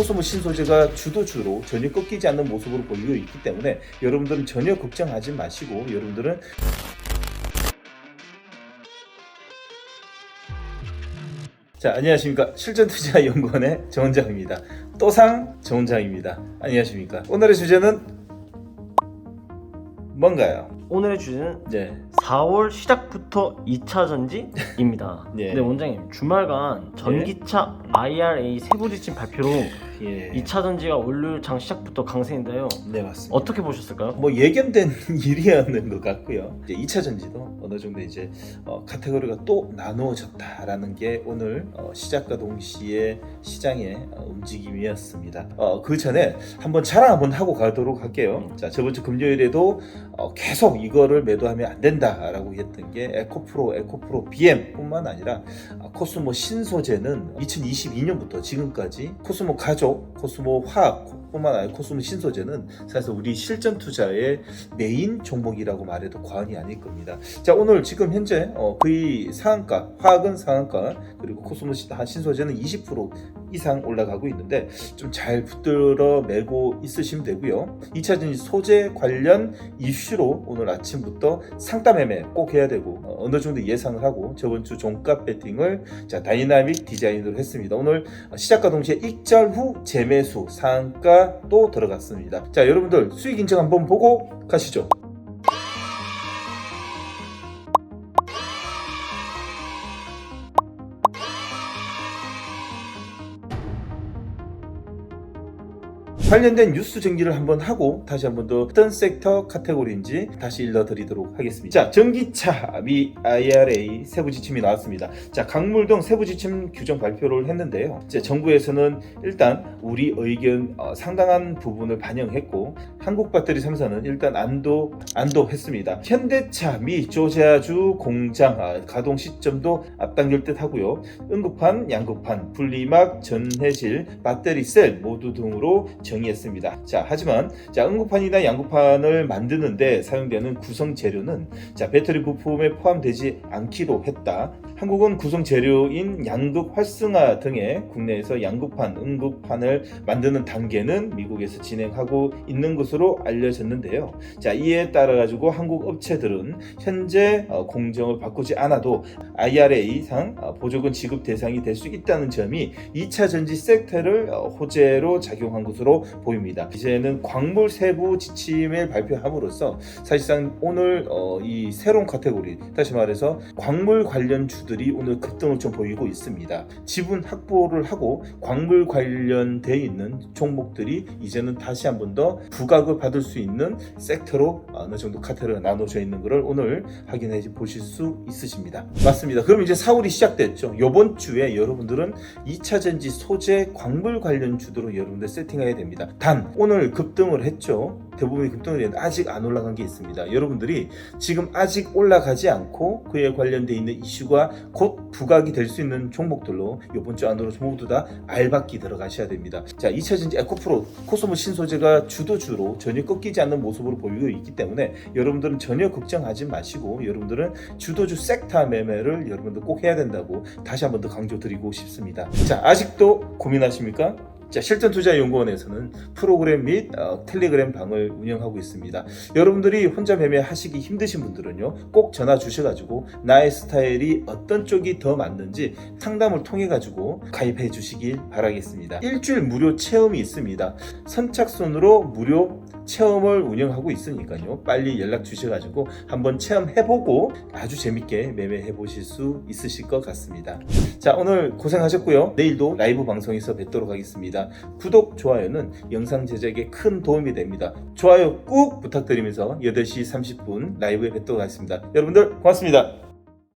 코스모 신소재가 주도주로 전혀 꺾이지 않는 모습으로 보이고 있기 때문에 여러분들은 전혀 걱정하지 마시고 여러분들은 자 안녕하십니까 실전투자연구원의 정원장입니다 또상 정원장입니다 안녕하십니까 오늘의 주제는 뭔가요? 오늘의 주제는 네 4월 시작부터 2차 전지입니다. 예. 네, 원장님 주말간 전기차 IRA 세부 지침 발표로 예. 2차 전지가 월요일 장 시작부터 강세인데요. 네 맞습니다 어떻게 보셨을까요? 뭐 예견된 일이었는 것 같고요. 이제 2차 전지도 어느 정도 이제 어, 카테고리가 또 나누어졌다라는 게 오늘 어, 시작과 동시에 시장의 어, 움직임이었습니다. 어, 그 전에 한번 자랑 한번 하고 가도록 할게요. 자 저번 주 금요일에도 어, 계속 이거를 매도하면 안 된다라고 했던 게 에코프로, 에코프로 BM뿐만 아니라 어, 코스모 신소재는 2022년부터 지금까지 코스모 가족, 코스모 화학 뿐만 아니라 코스모 신소재는 사실 우리 실전 투자의 메인 종목이라고 말해도 과언이 아닐 겁니다. 자 오늘 지금 현재 어, 거의 상한가, 화학은 상한가 그리고 코스모 신- 신소재는 20% 이상 올라가고 있는데 좀 잘 붙들어 매고 있으시면 되고요. 2차 전지 소재 관련 이슈로 오늘 아침부터 상담 매매 꼭 해야 되고 어, 어느 정도 예상을 하고 저번 주 종가 배팅을 자 다이나믹 디자인으로 했습니다. 오늘 시작과 동시에 익절 후 재매수 상한가 또 들어갔습니다. 자 여러분들 수익 인증 한번 보고 가시죠. 관련된 뉴스 정리를 한번 하고 다시 한번 더 어떤 섹터 카테고리인지 다시 일러드리도록 하겠습니다. 자, 전기차 미 IRA 세부 지침이 나왔습니다. 자, 강물등 세부 지침 규정 발표를 했는데요. 이제 정부에서는 일단 우리 의견 어, 상당한 부분을 반영했고 한국 배터리 3사는 일단 안도 안도했습니다. 현대차 미 조자주 공장 아, 가동 시점도 앞당길 듯 하고요. 응급판, 양극판, 분리막, 전해질, 배터리 셀 모두 등으로 정 의했습니다. 자, 하지만 자, 응급판이나 양극판을 만드는데 사용되는 구성 재료는 자, 배터리 부품에 포함되지 않기로 했다. 한국은 구성 재료인 양극 활성화 등의 국내에서 양극판, 응급판을 만드는 단계는 미국에서 진행하고 있는 것으로 알려졌는데요. 자, 이에 따라 가지고 한국 업체들은 현재 어, 공정을 바꾸지 않아도 IRA상 어, 보조금 지급 대상이 될 수 있다는 점이 2차 전지 섹터를 어, 호재로 작용한 것으로 보입니다. 이제는 광물 세부 지침을 발표함으로써 사실상 오늘 어, 이 새로운 카테고리 다시 말해서 광물 관련 주들이 오늘 급등을 좀 보이고 있습니다. 지분 확보를 하고 광물 관련돼 있는 종목들이 이제는 다시 한 번 더 부각을 받을 수 있는 섹터로 어느 정도 카테고리가 나눠져 있는 것을 오늘 확인해 보실 수 있으십니다. 맞습니다. 그럼 이제 4월이 시작됐죠. 이번 주에 여러분들은 2차 전지 소재 광물 관련 주도로 여러분들 세팅해야 됩니다. 단 오늘 급등을 했죠. 대부분이 급등을 했는데 아직 안 올라간 게 있습니다. 여러분들이 지금 아직 올라가지 않고 그에 관련돼 있는 이슈가 곧 부각이 될 수 있는 종목들로 이번 주 안으로 모두 다 알박기 들어가셔야 됩니다. 자, 2차 전지 에코프로 코스모 신소재가 주도주로 전혀 꺾이지 않는 모습으로 보이고 있기 때문에 여러분들은 전혀 걱정하지 마시고 여러분들은 주도주 섹터 매매를 여러분들 꼭 해야 된다고 다시 한 번 더 강조드리고 싶습니다. 자, 아직도 고민하십니까? 자, 실전투자연구원에서는 프로그램 및 어, 텔레그램 방을 운영하고 있습니다. 여러분들이 혼자 매매하시기 힘드신 분들은요, 꼭 전화 주셔가지고 나의 스타일이 어떤 쪽이 더 맞는지 상담을 통해 가지고 가입해 주시길 바라겠습니다. 일주일 무료 체험이 있습니다. 선착순으로 무료 체험을 운영하고 있으니까요. 빨리 연락 주셔가지고 한번 체험해보고 아주 재밌게 매매해 보실 수 있으실 것 같습니다. 자, 오늘 고생하셨고요. 내일도 라이브 방송에서 뵙도록 하겠 습니다. 구독, 좋아요는 영상 제작에 큰 도움이 됩니다. 좋아요 꾹 부탁드리면서 8시 30분 라이브에 뵙도록 하겠습니다. 여러분들 고맙습니다.